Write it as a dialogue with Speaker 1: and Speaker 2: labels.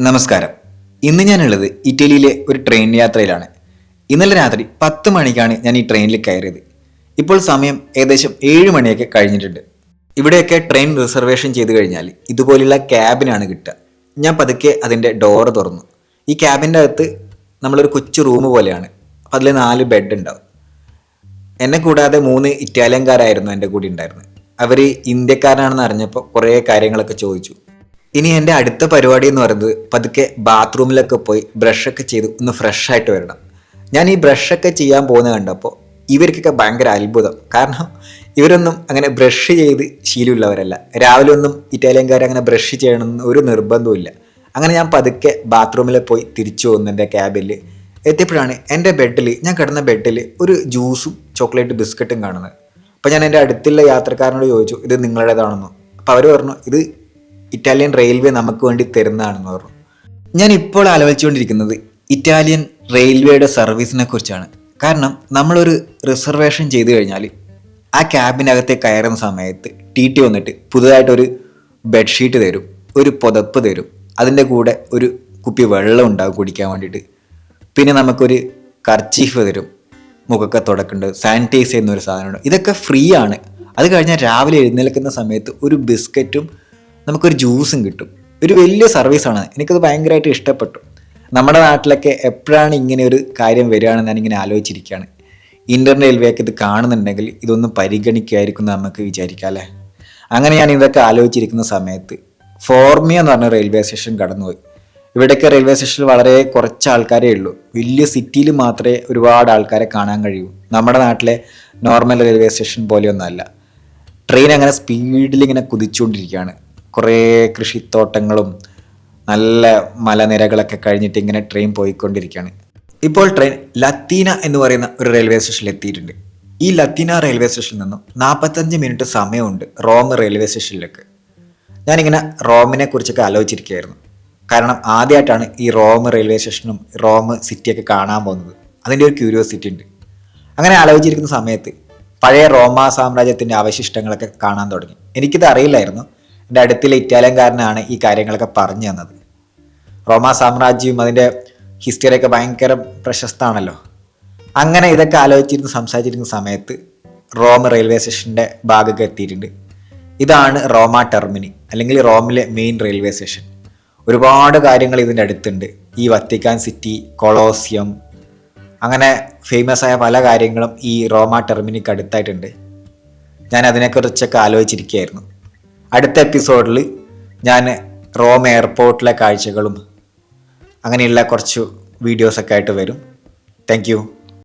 Speaker 1: നമസ്കാരം. ഇന്ന് ഞാനുള്ളത് ഇറ്റലിയിലെ ഒരു ട്രെയിൻ യാത്രയിലാണ്. ഇന്നലെ രാത്രി പത്ത് മണിക്കാണ് ഞാൻ ഈ ട്രെയിനിൽ കയറിയത്. ഇപ്പോൾ സമയം ഏകദേശം ഏഴ് മണിയൊക്കെ കഴിഞ്ഞിട്ടുണ്ട്. ഇവിടെയൊക്കെ ട്രെയിൻ റിസർവേഷൻ ചെയ്ത് കഴിഞ്ഞാൽ ഇതുപോലുള്ള ക്യാബിനാണ് കിട്ടുക. ഞാൻ പതുക്കെ അതിന്റെ ഡോറ് തുറന്നു. ഈ ക്യാബിന്റെ അകത്ത് നമ്മളൊരു കൊച്ചു റൂം പോലെയാണ്. അതിൽ നാല് ബെഡ് ഉണ്ടാവും. എന്നെ കൂടാതെ മൂന്ന് ഇറ്റാലിയൻകാരായിരുന്നു എന്റെ കൂടെ ഉണ്ടായിരുന്നത്. അവർ ഇന്ത്യക്കാരനാണെന്ന് അറിഞ്ഞപ്പോൾ കുറേ കാര്യങ്ങളൊക്കെ ചോദിച്ചു. ഇനി എന്റെ അടുത്ത പരിപാടി എന്ന് പറയുന്നത് പതുക്കെ ബാത്റൂമിലൊക്കെ പോയി ബ്രഷൊക്കെ ചെയ്ത് ഒന്ന് ഫ്രഷ് ആയിട്ട് വരണം. ഞാൻ ഈ ബ്രഷൊക്കെ ചെയ്യാൻ പോകുന്നത് കണ്ടപ്പോൾ ഇവർക്കൊക്കെ ഭയങ്കര അത്ഭുതം. കാരണം ഇവരൊന്നും അങ്ങനെ ബ്രഷ് ചെയ്ത് ശീലമുള്ളവരല്ല. രാവിലെ ഒന്നും ഇറ്റാലിയൻകാർ അങ്ങനെ ബ്രഷ് ചെയ്യണമെന്ന് ഒരു നിർബന്ധവുമില്ല. അങ്ങനെ ഞാൻ പതുക്കെ ബാത്റൂമിൽ പോയി തിരിച്ചു വന്നു എന്റെ ക്യാബിൽ എത്തിയപ്പോഴാണ് എന്റെ ബെഡിൽ ഞാൻ കിടന്ന ബെഡിൽ ഒരു ജ്യൂസും ചോക്ലേറ്റ് ബിസ്ക്കറ്റും കാണുന്നത്. അപ്പോൾ ഞാൻ എന്റെ അടുത്തുള്ള യാത്രക്കാരനോട് ചോദിച്ചു ഇത് നിങ്ങളുടേതാണെന്നോ? അപ്പോൾ അവർ പറഞ്ഞു ഇത് ഇറ്റാലിയൻ റെയിൽവേ നമുക്ക് വേണ്ടി തരുന്നതാണെന്ന് പറഞ്ഞു. ഞാൻ ഇപ്പോൾ ആലോചിച്ചുകൊണ്ടിരിക്കുന്നത് ഇറ്റാലിയൻ റെയിൽവേയുടെ സർവീസിനെ കുറിച്ചാണ്. കാരണം നമ്മളൊരു റിസർവേഷൻ ചെയ്തു കഴിഞ്ഞാൽ ആ ക്യാബിനകത്തെ കയറുന്ന സമയത്ത് ടി ടി വന്നിട്ട് പുതുതായിട്ടൊരു ബെഡ്ഷീറ്റ് തരും ഒരു പുതപ്പ് തരും. അതിന്റെ കൂടെ ഒരു കുപ്പി വെള്ളം ഉണ്ടാകും കുടിക്കാൻ വേണ്ടിയിട്ട്. പിന്നെ നമുക്കൊരു കർച്ചീഫ് തരും മുഖമൊക്കെ തുടക്കുന്നുണ്ട് സാനിറ്റൈസ് ചെയ്യുന്ന ഒരു സാധനമുണ്ട്. ഇതൊക്കെ ഫ്രീ ആണ്. അത് കഴിഞ്ഞാൽ രാവിലെ എഴുന്നേൽക്കുന്ന സമയത്ത് ഒരു ബിസ്ക്കറ്റും നമുക്കൊരു ജ്യൂസും കിട്ടും. ഒരു വലിയ സർവീസാണ് എനിക്കത് ഭയങ്കരമായിട്ട് ഇഷ്ടപ്പെട്ടു. നമ്മുടെ നാട്ടിലൊക്കെ എപ്പോഴാണ് ഇങ്ങനെ ഒരു കാര്യം വരികയാണെന്ന് ഞാനിങ്ങനെ ആലോചിച്ചിരിക്കുകയാണ്. ഇന്ത്യൻ റെയിൽവേക്ക് ഇത് കാണുന്നുണ്ടെങ്കിൽ ഇതൊന്ന് പരിഗണിക്കുമായിരിക്കും നമുക്ക് വിചാരിക്കാം അല്ലേ? അങ്ങനെ ഞാൻ ഇതൊക്കെ ആലോചിച്ചിരിക്കുന്ന സമയത്ത് ഫോർമിയ എന്ന് പറഞ്ഞ റെയിൽവേ സ്റ്റേഷൻ കടന്നുപോയി. ഇവിടെയൊക്കെ റെയിൽവേ സ്റ്റേഷനിൽ വളരെ കുറച്ച് ആൾക്കാരേ ഉള്ളൂ. വലിയ സിറ്റിയിൽ മാത്രമേ ഒരുപാട് ആൾക്കാരെ കാണാൻ കഴിയൂ. നമ്മുടെ നാട്ടിലെ നോർമൽ റെയിൽവേ സ്റ്റേഷൻ പോലെയൊന്നുമല്ല. ട്രെയിൻ അങ്ങനെ സ്പീഡിൽ ഇങ്ങനെ കുതിച്ചുകൊണ്ടിരിക്കുകയാണ്. കുറേ കൃഷിത്തോട്ടങ്ങളും നല്ല മലനിരകളൊക്കെ കഴിഞ്ഞിട്ട് ഇങ്ങനെ ട്രെയിൻ പോയിക്കൊണ്ടിരിക്കുകയാണ്. ഇപ്പോൾ ട്രെയിൻ ലത്തീന എന്ന് പറയുന്ന ഒരു റെയിൽവേ സ്റ്റേഷനിൽ എത്തിയിട്ടുണ്ട്. ഈ ലത്തീന റെയിൽവേ സ്റ്റേഷനിൽ നിന്നും നാൽപ്പത്തഞ്ച് മിനിറ്റ് സമയമുണ്ട് റോം റെയിൽവേ സ്റ്റേഷനിലേക്ക് ഞാനിങ്ങനെ റോമിനെ കുറിച്ചൊക്കെ ആലോചിച്ചിരിക്കുകയായിരുന്നു. കാരണം ആദ്യമായിട്ടാണ് ഈ റോം റെയിൽവേ സ്റ്റേഷനും റോം സിറ്റിയൊക്കെ കാണാൻ പോകുന്നത്. അതിന്റെ ഒരു ക്യൂരിയോസിറ്റി ഉണ്ട്. അങ്ങനെ ആലോചിച്ചിരിക്കുന്ന സമയത്ത് പഴയ റോമ സാമ്രാജ്യത്തിന്റെ അവശിഷ്ടങ്ങളൊക്കെ കാണാൻ തുടങ്ങി. എനിക്കിത് അറിയില്ലായിരുന്നു. അടുത്തുള്ള ഇറ്റാലിയൻകാരനാണ് ഈ കാര്യങ്ങളൊക്കെ പറഞ്ഞു തന്നത്. റോമ സാമ്രാജ്യവും അതിന്റെ ഹിസ്റ്ററിയൊക്കെ ഭയങ്കര പ്രശസ്തമാണല്ലോ. അങ്ങനെ ഇതൊക്കെ ആലോചിച്ചിരുന്ന് സംസാരിച്ചിരുന്ന സമയത്ത് റോം റെയിൽവേ സ്റ്റേഷന്റെ ഭാഗമൊക്കെ എത്തിയിട്ടുണ്ട്. ഇതാണ് റോമ ടെർമിനി അല്ലെങ്കിൽ റോമിലെ മെയിൻ റെയിൽവേ സ്റ്റേഷൻ ഒരുപാട് കാര്യങ്ങൾ ഇതിന്റെ അടുത്തുണ്ട്. ഈ വത്തിക്കാൻ സിറ്റി കൊളോസിയം അങ്ങനെ ഫേമസ് ആയ പല കാര്യങ്ങളും ഈ റോമ ടെർമിനിക്ക് അടുത്തായിട്ടുണ്ട്. ഞാൻ അതിനെക്കുറിച്ചൊക്കെ ആലോചിച്ചിരിക്കുകയായിരുന്നു. അടുത്ത എപ്പിസോഡിൽ ഞാൻ റോം എയർപോർട്ടിലെ കാഴ്ചകളും അങ്ങനെയുള്ള കുറച്ച് വീഡിയോസൊക്കെ ആയിട്ട് വരും. താങ്ക്